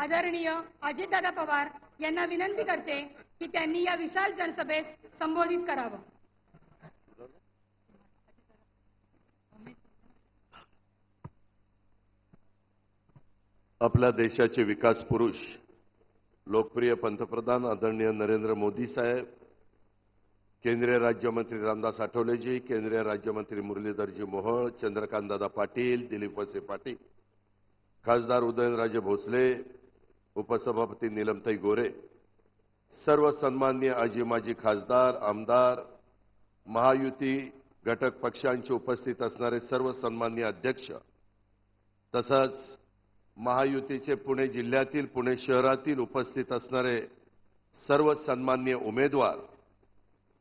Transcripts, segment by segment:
आदरणीय अजितदादा पवार यांना विनंती करते की त्यांनी या विशाल जनसभेत संबोधित करावं. आपल्या देशाचे विकास पुरुष लोकप्रिय पंतप्रधान आदरणीय नरेंद्र मोदी साहेब केंद्रीय राज्यमंत्री रामदास आठवलेजी केंद्रीय राज्यमंत्री मुरलीधरजी मोहोळ चंद्रकांतदादा पाटील दिलीप वसे पाटील खासदार उदयनराजे भोसले उपसभापती निलमताई गोरे सर्व सन्माननीय आजी माजी खासदार आमदार महायुती घटक पक्षांचे उपस्थित असणारे सर्व सन्माननीय अध्यक्ष तसंच महायुतीचे पुणे जिल्ह्यातील पुणे शहरातील उपस्थित असणारे सर्व सन्माननीय उमेदवार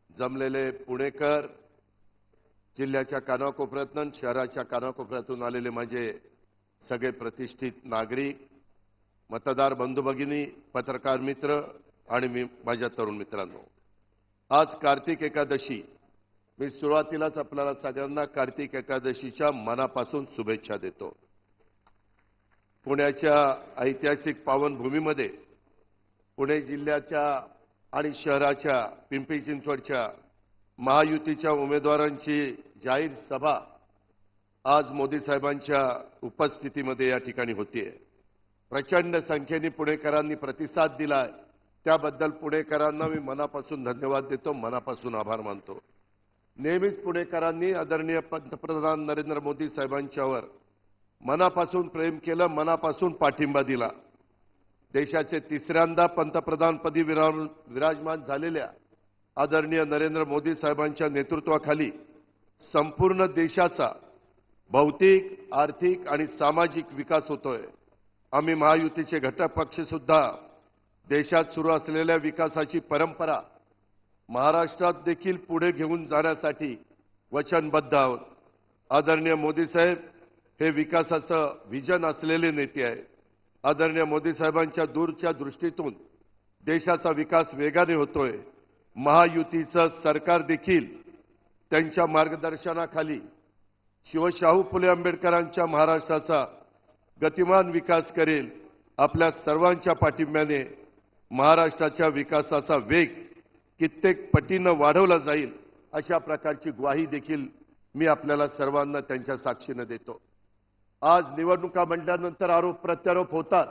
जमलेले पुणेकर जिल्ह्याच्या कानाकोपऱ्यातून शहराच्या कानाकोपऱ्यातून आलेले माझे सगळे प्रतिष्ठित नागरिक मतदार बंधू भगिनी पत्रकार मित्र आणि मी माझ्या तरुण मित्रांनो. आज कार्तिक एकादशी. मी सुरुवातीलाच आपल्याला सगळ्यांना कार्तिक एकादशीच्या मनापासून शुभेच्छा देतो. पुण्याच्या ऐतिहासिक पावनभूमीमध्ये पुणे जिल्ह्याच्या आणि शहराच्या पिंपरी चिंचवडच्या महायुतीच्या उमेदवारांची जाहीर सभा आज मोदी साहेबांच्या उपस्थितीमध्ये या ठिकाणी होतीये. प्रचंड संख्येने पुणेकरांनी प्रतिसाद दिलाय. त्याबद्दल पुणेकरांना मी मनापासून धन्यवाद देतो मनापासून आभार मानतो. नेहमीच पुणेकरांनी आदरणीय पंतप्रधान नरेंद्र मोदी साहेबांच्यावर मनापासून प्रेम केलं मनापासून पाठिंबा दिला. देशाचे तिसऱ्यांदा पंतप्रधानपदी विरा विराजमान झालेल्या आदरणीय नरेंद्र मोदी साहेबांच्या नेतृत्वाखाली संपूर्ण देशाचा भौतिक आर्थिक आणि सामाजिक विकास होतोय. आम्ही महायुतीचे घटक पक्ष सुद्धा देशात सुरू असलेल्या विकासाची परंपरा महाराष्ट्रात देखील पुढे घेऊन जाण्यासाठी वचनबद्ध आहोत. आदरणीय मोदी साहेब हे विकासाचं विजन असलेले नेते आहेत. आदरणीय मोदी साहेबांच्या दूरच्या दृष्टीतून देशाचा विकास वेगाने होतोय. महायुतीचं सरकार देखील त्यांच्या मार्गदर्शनाखाली शिवशाहू फुले आंबेडकरांच्या महाराष्ट्राचा गतिमान विकास करेल आपल्या सर्वांच्या पाठिंब्याने महाराष्ट्राच्या विकासाचा वेग कित्येक पटीनं वाढवला जाईल अशा प्रकारची ग्वाही देखील मी आपल्याला सर्वांना त्यांच्या साक्षीनं देतो. आज निवडणुका म्हटल्यानंतर आरोप प्रत्यारोप होतात.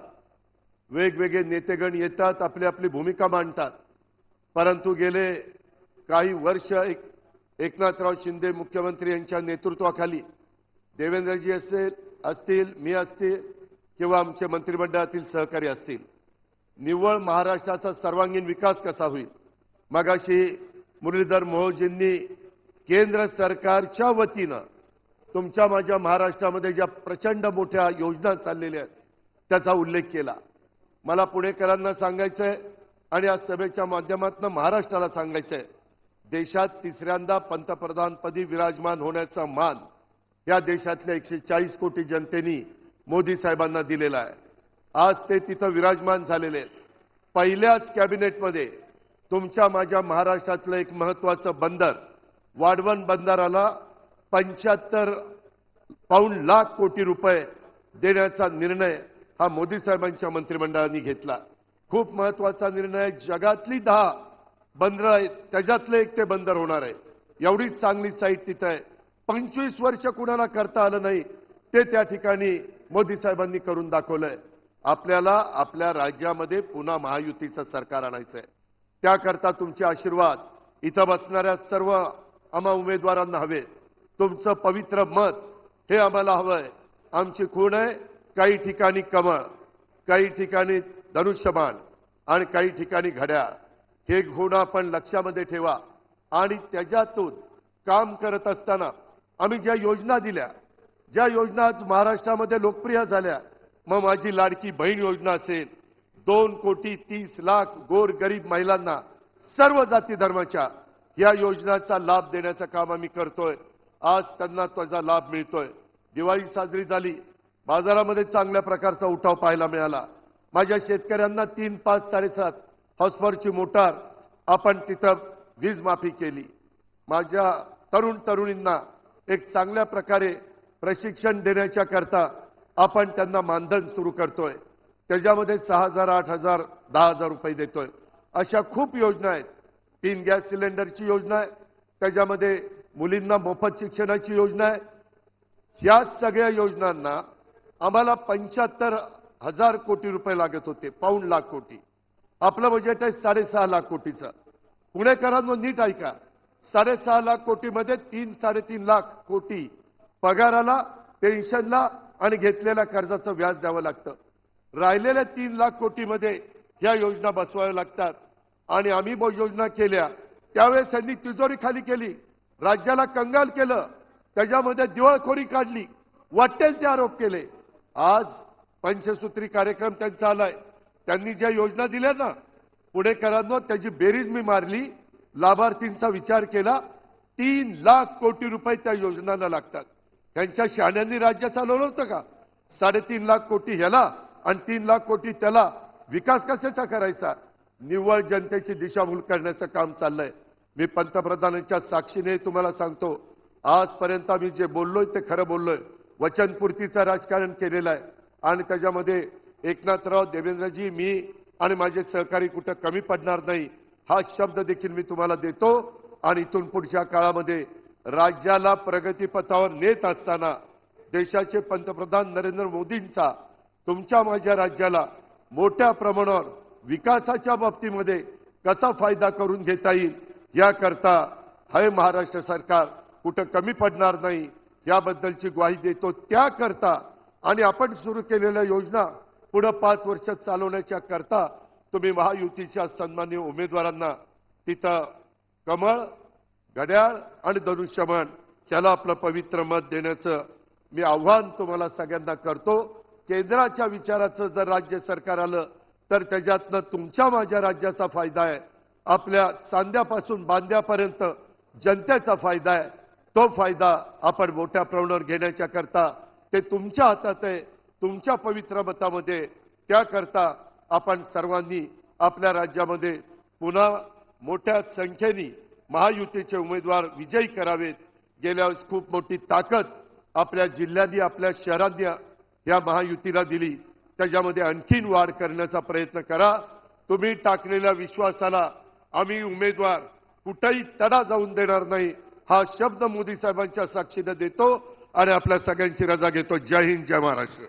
वेगवेगळे नेतेगण येतात आपली आपली भूमिका मांडतात. परंतु गेले काही वर्ष एक एकनाथराव शिंदे मुख्यमंत्री यांच्या नेतृत्वाखाली देवेंद्रजी असेल असतील मी असतील किंवा आमचे मंत्रिमंडळातील सहकारी असतील. निव्वळ महाराष्ट्राचा सर्वांगीण विकास कसा होईल? मगाशी मुरलीधर मोहोजींनी केंद्र सरकारच्या वतीनं तुमच्या माझ्या महाराष्ट्रामध्ये ज्या प्रचंड मोठ्या योजना चाललेल्या आहेत त्याचा उल्लेख केला. मला पुणेकरांना सांगायचंय आणि आज सभेच्या माध्यमातून महाराष्ट्राला सांगायचंय. देशात तिसऱ्यांदा पंतप्रधानपदी विराजमान होण्याचा मान या देशातल्या एकशे चाळीस कोटी जनतेनी मोदी साहेबांना दिलेला आहे. आज ते तिथं विराजमान झालेले आहेत. पहिल्याच कॅबिनेटमध्ये तुमच्या माझ्या महाराष्ट्रातलं एक महत्वाचं बंदर वाढवण बंदराला पंच्याहत्तर पाऊण लाख कोटी रुपये देण्याचा निर्णय हा मोदी साहेबांच्या मंत्रिमंडळाने घेतला. खूप महत्त्वाचा निर्णय जगातली दहा बंदरं आहेत. त्याच्यातलं एक ते बंदर होणार आहे. एवढीच चांगली साईट तिथं आहे. पंचवीस वर्ष कुणाला करता आलं नाही ते त्या ठिकाणी मोदी साहेबांनी करून दाखवलंय. आपल्याला आपल्या राज्यामध्ये पुन्हा महायुतीचं सरकार आणायचंय. त्याकरता तुमचे आशीर्वाद. इथं बसणाऱ्या सर्व आम्हा उमेदवारांना हवे. तुमचं पवित्र मत हे आम्हाला हवंय. आमची खूण आहे काही ठिकाणी कमळ काही ठिकाणी धनुष्यबाण आणि काही ठिकाणी घड्याळ. हे गुण आपण लक्षामध्ये ठेवा आणि त्याच्यातून काम करत असताना आम्ही ज्या योजना दिल्या ज्या योजना आज महाराष्ट्रामध्ये लोकप्रिय झाल्या मग माझी लाडकी बहीण योजना असेल दोन कोटी तीस लाख गोर गरीब महिलांना सर्व जाती धर्माच्या या योजनाचा लाभ देण्याचं काम आम्ही करतोय. आज त्यांना त्याचा लाभ मिळतोय. दिवाळी साजरी झाली. बाजारामध्ये चांगल्या प्रकारचा उठाव पाहायला मिळाला. माझ्या शेतकऱ्यांना तीन पाच साडेसात हॉर्सपॉवरची मोटार आपण तिथं वीज माफी केली. माझ्या तरुण तरुणींना एक चांगल्या प्रकारे प्रशिक्षण देण्याच्या करता आपण त्यांना मानधन सुरू करतोय. त्याच्यामध्ये सहा हजार आठ हजार दहा हजार रुपये देतोय. अशा खूप योजना आहेत. तीन गॅस सिलेंडरची योजना आहे. त्याच्यामध्ये मुलींना मोफत शिक्षणाची योजना आहे. या सगळ्या योजनांना आम्हाला पंच्याहत्तर हजार कोटी रुपये लागत होते. पाऊण लाख कोटी. आपलं बजेट आहे साडेसहा लाख कोटीचं. पुणेकरांनो नीट ऐका. साडेसहा लाख कोटीमध्ये तीन साडेतीन लाख कोटी पगाराला पेन्शनला आणि घेतलेल्या कर्जाचं व्याज द्यावं लागतं. राहिलेल्या तीन लाख कोटीमध्ये ह्या योजना बसवाव्या लागतात. आणि आम्ही योजना केल्या. त्यावेळेस त्यांनी तिजोरी खाली केली. राज्याला कंगाल केलं. त्याच्यामध्ये दिवाळखोरी काढली. वाटेल ते आरोप केले. आज पंचसूत्री कार्यक्रम त्यांचा आलाय. त्यांनी ज्या योजना दिल्या ना पुणेकरांनो त्याची बेरीज मी मारली. लाभार्थींचा विचार केला तीन लाख कोटी रुपये त्या योजनांना लागतात. त्यांच्या शहाण्यांनी राज्य चालवलं होतं का? साडेतीन लाख कोटी ह्याला आणि तीन लाख कोटी त्याला. विकास कशाचा करायचा? निव्वळ जनतेची दिशाभूल करण्याचं काम चाललंय. मी पंतप्रधानांच्या साक्षीने तुम्हाला सांगतो आजपर्यंत आम्ही जे बोललोय ते खरं बोललोय. वचनपूर्तीचं राजकारण केलेलं आहे. आणि त्याच्यामध्ये एकनाथराव देवेंद्रजी मी आणि माझे सहकारी कुठं कमी पडणार नाही. हा शब्द देखील मी तुम्हाला देतो. आणि इथून पुढच्या काळामध्ये राज्याला प्रगतीपथावर नेत असताना देशाचे पंतप्रधान नरेंद्र मोदींचा तुमच्या माझ्या राज्याला मोठ्या प्रमाणावर विकासाच्या बाबतीमध्ये कसा फायदा करून घेता येईल याकरता हे महाराष्ट्र सरकार कुठं कमी पडणार नाही याबद्दलची ग्वाही देतो. त्याकरता आणि आपण सुरू केलेल्या योजना पुढं पाच वर्ष चालवण्याच्या करता तुम्ही महायुतीच्या सन्मान्य उमेदवारांना तिथं कमळ घड्याळ आणि धनुष्यबाण त्याला आपलं पवित्र मत देण्याचं मी आव्हान तुम्हाला सगळ्यांना करतो. केंद्राच्या विचाराचं जर राज्य सरकार आलं तर त्याच्यातनं तुमच्या माझ्या राज्याचा फायदा आहे. आपल्या सांध्यापासून बांध्यापर्यंत जनतेचा फायदा आहे. तो फायदा आपण मोठ्या प्रमाणावर घेण्याच्या करता ते तुमच्या हातात आहे. तुमच्या पवित्र मतामध्ये त्याकरता आपण सर्वांनी आपल्या राज्यामध्ये पुन्हा मोठ्या संख्येने महायुतीचे उमेदवार विजयी करावेत. गेल्या खूप मोठी ताकद आपल्या जिल्ह्यांनी आपल्या शहरांनी या महायुतीला दिली. त्याच्यामध्ये आणखीन वाढ करण्याचा प्रयत्न करा. तुम्ही टाकलेल्या विश्वासाला आम्ही उमेदवार कुठेही तडा जाऊन देणार नाही. हा शब्द मोदी साहेबांच्या साक्षीने देतो आणि आपल्या सगळ्यांची रजा घेतो. जय हिंद जय महाराष्ट्र.